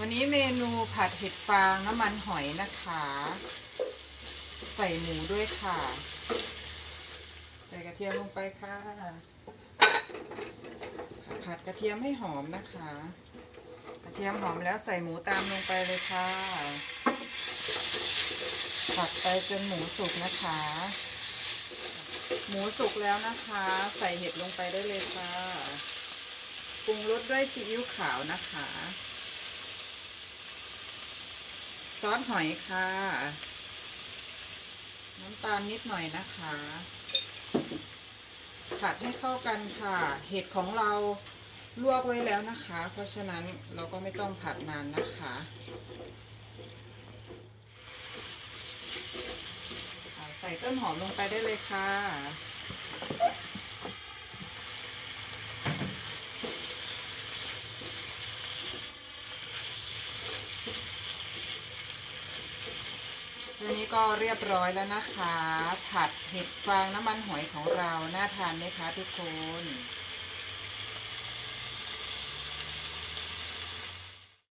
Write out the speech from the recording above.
วันนี้เมนูผัดเห็ดฟางน้ำมันหอยนะคะ ใส่หมูด้วยค่ะ ใส่กระเทียมลงไปค่ะ ผัดกระเทียมให้หอมนะคะ กระเทียมหอมแล้วใส่หมูตามลงไปเลยค่ะ ผัดไปจนหมูสุกนะคะ หมูสุกแล้วนะคะ ใส่เห็ดลงไปได้เลยค่ะปรุงรสด้วยซีอิ๊วขาวนะคะ ซอสหอยค่ะ น้ำตาลนิดหน่อยนะคะผัดให้เข้ากันค่ะ เห็ดของเราลวกไว้แล้วนะคะ เพราะฉะนั้นเราก็ไม่ต้องผัดนานนะคะใส่ต้นหอมลงไปได้เลยค่ะ ตัวนี้ก็เรียบร้อยแล้วนะคะ ผัดเห็ดฟางน้ำมันหอยของเรา น่าทานไหมคะทุกคน